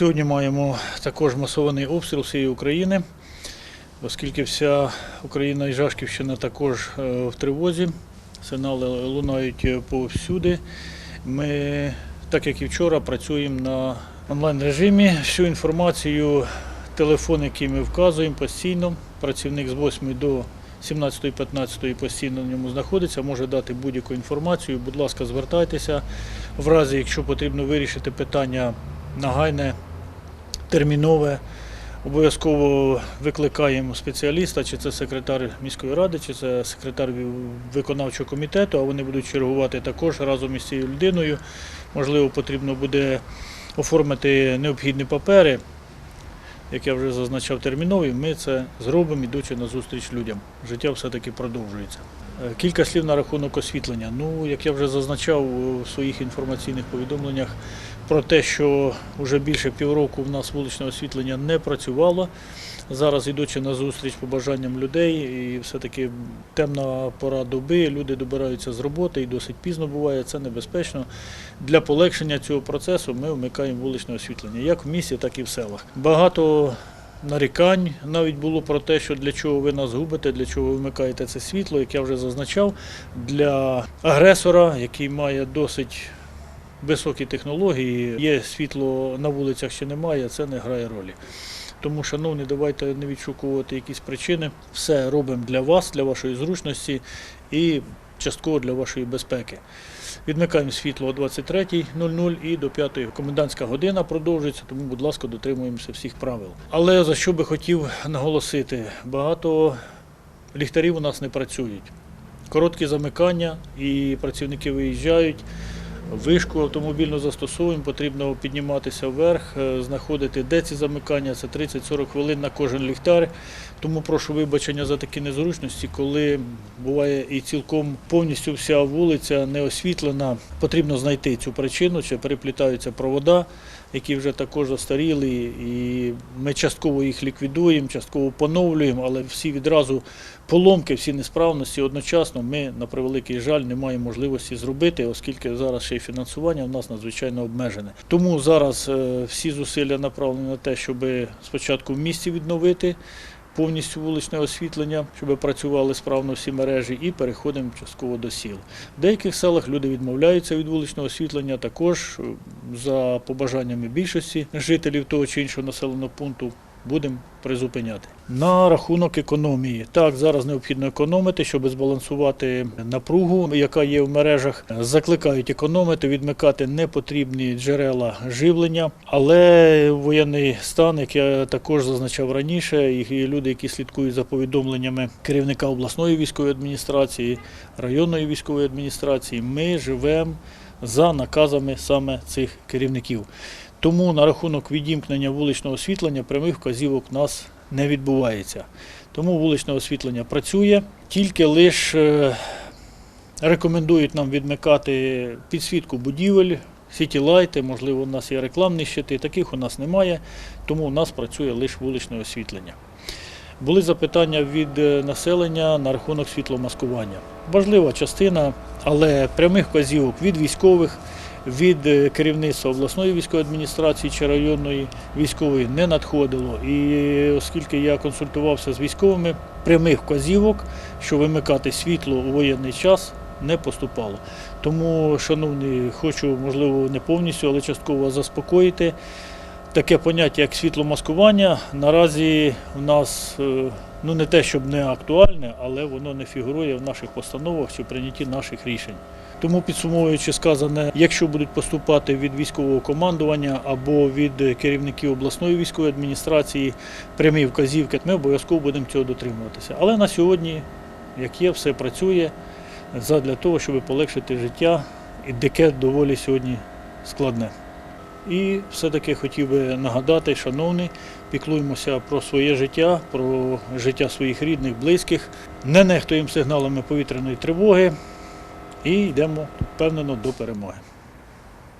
Сьогодні маємо також масований обстріл всієї України, оскільки вся Україна і Жашківщина також е, в тривозі. Сигнали лунають е, повсюди. Ми, так як і вчора, працюємо на онлайн режимі. Всю інформацію, телефон, який ми вказуємо постійно, працівник з 8 до 17-15 постійно на ньому знаходиться, може дати будь-яку інформацію. Будь ласка, звертайтеся. В разі, якщо потрібно вирішити питання нагайне, термінове, обов'язково викликаємо спеціаліста, чи це секретар міської ради, чи це секретар виконавчого комітету, а вони будуть чергувати також разом із цією людиною. Можливо, потрібно буде оформити необхідні папери як я вже зазначав, термінові, ми це зробимо, ідучи на зустріч людям. Життя все-таки продовжується. Е, Кілька слів на рахунок освітлення. Ну, як я вже зазначав у своїх інформаційних повідомленнях про те, що вже більше півроку в нас вуличне освітлення не працювало. Зараз ідучи на зустріч побажанням людей, і все-таки темна пора доби, люди добираються з роботи і досить пізно буває, це небезпечно. Для полегшення цього процесу ми вмикаємо вуличне освітлення, як в місті, так і в селах. Багато нарікань навіть було про те, що для чого ви нас губите, для чого ви вмикаєте це світло, як я вже зазначав, для агресора, який має досить високі технології, є світло на вулицях чи немає, це не грає ролі. Тому, шановні, давайте не відшукувати якісь причини. Все робимо для вас, для вашої зручності і частково для вашої безпеки. Відмикаємо світло о 23.00 і до 5 комендантська година продовжується, тому, будь ласка, дотримуємося всіх правил. Але за що би хотів наголосити, багато ліхтарів у нас не працюють. Короткі замикання і працівники виїжджають. Вишку автомобільну застосовуємо, потрібно підніматися вверх, е, знаходити, де ці замикання, це 30-40 хвилин на кожен ліхтар. Тому прошу вибачення за такі незручності, коли буває і цілком повністю вся вулиця не освітлена. Потрібно знайти цю причину, чи переплітаються провода, які вже також застаріли, і ми частково їх ліквідуємо, частково поновлюємо, але всі відразу поломки, всі несправності одночасно ми, на превеликий жаль, не маємо можливості зробити, оскільки зараз ще й фінансування в нас надзвичайно обмежене. Тому зараз е, всі зусилля направлені на те, щоб спочатку в місті відновити повністю вуличне освітлення, щоб працювали справно всі мережі, і переходимо частково до сіл. В деяких селах люди відмовляються від вуличного освітлення, також е, за побажаннями більшості жителів того чи іншого населеного пункту. Будемо призупиняти. На рахунок економії. Так, зараз необхідно економити, щоб збалансувати напругу, яка є в мережах. Закликають економити, відмикати непотрібні джерела живлення. Але воєнний стан, як я також зазначав раніше, і люди, які слідкують за повідомленнями керівника обласної військової адміністрації, районної військової адміністрації, ми живемо за наказами саме цих керівників. Тому на рахунок відімкнення вуличного освітлення прямих вказівок у нас не відбувається. Тому вуличне освітлення працює, тільки лише рекомендують нам відмикати підсвітку будівель, сітілайти, можливо, у нас є рекламні щити, таких у нас немає, тому у нас працює лише вуличне освітлення. Були запитання від е, населення на рахунок світломаскування. Важлива частина, але прямих вказівок від військових, від е, керівництва обласної військової адміністрації чи районної військової не надходило. І оскільки я консультувався з військовими, прямих вказівок, що вимикати світло у воєнний час. Не поступало. Тому, шановні, хочу, можливо, не повністю, але частково заспокоїти. Таке поняття, як світломаскування, наразі в нас е, ну не те, щоб не актуальне, але воно не фігурує в наших постановах чи прийнятті наших рішень. Тому підсумовуючи сказане, якщо будуть поступати від військового командування або від керівників обласної військової адміністрації прямі вказівки, ми обов'язково будемо цього дотримуватися. Але на сьогодні, як є, все працює задля того, щоб полегшити життя, і яке доволі сьогодні складне. І все-таки хотів би нагадати, шановні, піклуємося про своє життя, про життя своїх рідних, близьких, не нехтуємо сигналами повітряної тривоги і йдемо впевнено до перемоги.